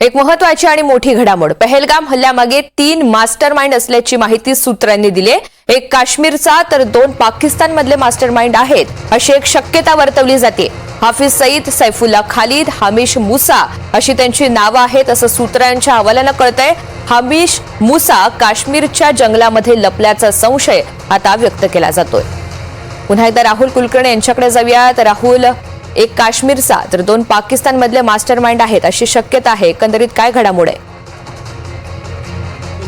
एक महत्वाची आणि मोठी घडामोड. पहलगाम हल्ल्यामागे तीन मास्टर माइंड असल्याची माहिती सूत्रांनी दिली आहे. एक काश्मीरचा तर दोन पाकिस्तानमधले मास्टर माइंड आहेत. अशी एक शक्यता वर्तवली जाते. हाफिज सईद सैफुल्ला खालिद हामिश मुसा अशी त्यांची नावं आहेत असं सूत्रांच्या अहवालानं कळतंय. हामिश मुसा काश्मीरच्या जंगलामध्ये लपल्याचा संशय आता व्यक्त केला जातोय. पुन्हा एकदा राहुल कुलकर्णी यांच्याकडे जाऊयात राहुल एक काश्मीरचा तर दोन पाकिस्तानमधले मास्टर माइंड आहेत अशी शक्यता आहे. एकंदरीत काय घडामोड आहे?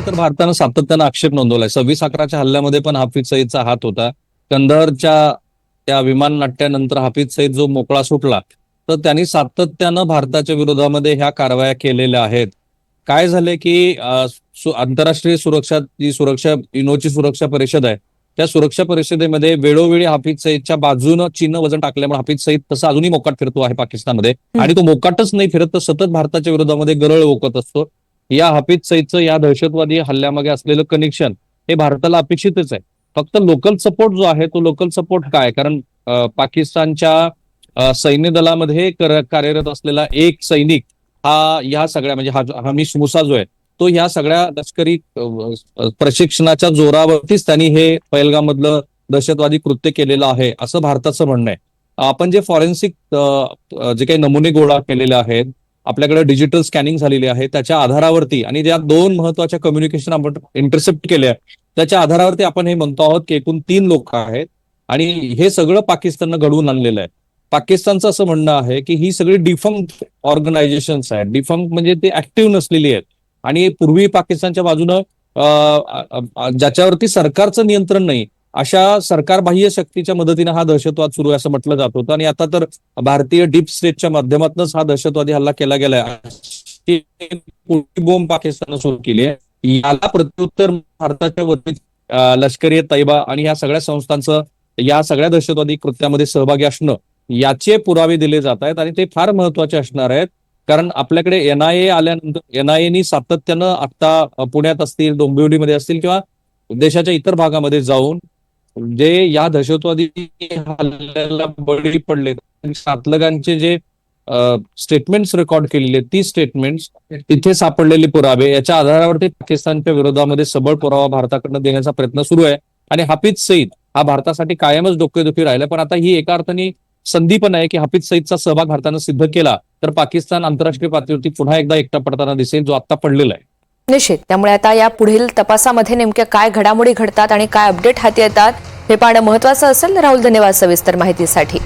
तर भारतानं सातत्यानं आक्षेप नोंदवलाय. सव्वीस अकराच्या हल्ल्यामध्ये पण हाफिज सईदचा हात होता. कंदरच्या त्या विमान नाट्यानंतर हाफिज सईद जो मोकळा सुटला तर त्यांनी सातत्यानं भारताच्या विरोधामध्ये ह्या कारवाया केलेल्या आहेत. काय झाले की आंतरराष्ट्रीय सुरक्षा जी सुरक्षा इनोची सुरक्षा परिषद आहे त्या सुरक्षा परिषदेमध्ये वेळोवेळी हाफिज सईदच्या बाजूनं चीननं वजन टाकल्यामुळे हाफिज सईद तसं अजूनही मोकाट फिरतो आहे पाकिस्तानमध्ये. आणि तो मोकाटच नाही फिरत तर सतत भारताच्या विरोधामध्ये गरळ ओकत असतो. या हाफिज सईदचं या दहशतवादी हल्ल्यामागे असलेलं कनेक्शन हे भारताला अपेक्षितच आहे. फक्त लोकल सपोर्ट जो आहे तो लोकल सपोर्ट काय? कारण पाकिस्तानच्या सैन्य दलामध्ये कर- कार्यरत असलेला एक सैनिक हा या सगळ्या म्हणजे हा हमीश मुसा जो आहे तो या सगळ्या लष्करी प्रशिक्षणाच्या जोरावरतीच त्यांनी हे पहिलगामधलं दहशतवादी कृत्य केलेलं आहे असं भारताचं म्हणणं आहे. आपण जे फॉरेन्सिक जे काही नमुने गोळा केलेले आहेत आपल्याकडे डिजिटल स्कॅनिंग झालेली आहे त्याच्या आधारावरती आणि ज्या दोन महत्त्वाच्या कम्युनिकेशन आपण इंटरसेप्ट केल्या त्याच्या आधारावरती आपण हे म्हणतो आहोत की एकूण तीन लोक आहेत आणि हे सगळं पाकिस्ताननं घडवून आणलेलं आहे. पाकिस्तानचं असं म्हणणं आहे की ही सगळी डिफंक्ट ऑर्गनायझेशन्स आहेत. डिफंक्ट म्हणजे ते ऍक्टिव्ह नसलेली आहेत. आणि पूर्वी पाकिस्तानच्या बाजूनं ज्याच्यावरती सरकारचं नियंत्रण नाही अशा सरकारबाह्य शक्तीच्या मदतीनं हा दहशतवाद सुरू आहे असं म्हटलं जात होतं. आणि आता तर भारतीय डीप स्टेटच्या माध्यमातूनच हा दहशतवादी हल्ला केला गेलाय. अशी बोंब पाकिस्ताननं सुरू केली आहे. याला प्रत्युत्तर भारताच्या वतीत लष्करी तैबा आणि या सगळ्या संस्थांचं या सगळ्या दहशतवादी कृत्यामध्ये सहभागी असणं याचे पुरावे दिले जात आहेत आणि ते फार महत्त्वाचे असणार आहेत. कारण आपल्याकडे एनआयए आल्यानंतर एनआयएनी सातत्यानं आता पुण्यात असतील डोंबिवलीमध्ये असतील किंवा देशाच्या इतर भागामध्ये जाऊन जे या दहशतवादी हल्ल्याला बळी पडले सातलगांचे जे स्टेटमेंट्स रेकॉर्ड केलेले ती स्टेटमेंट्स तिथे सापडलेले पुरावे याच्या आधारावरती पाकिस्तानच्या विरोधामध्ये सबळ पुरावा भारताकडनं देण्याचा प्रयत्न सुरू आहे. आणि हाफिज सईद हा भारतासाठी कायमच डोकेदुखी राहिला पण आता ही एका अर्थाने संधी पण आहे की हाफिज सईदचा सहभाग भारतानं सिद्ध केला तर पाकिस्तान आंतरराष्ट्रीय पातळीवरती पुन्हा एकदा एकटा पडताना दिसेल जो आता पडलेला आहे. निश्चित. त्यामुळे आता या पुढील तपासामध्ये नेमक्या काय घडामोडी घडतात आणि काय अपडेट हाती येतात हे पाहणं महत्वाचं असेल. राहुल धन्यवाद सविस्तर माहितीसाठी.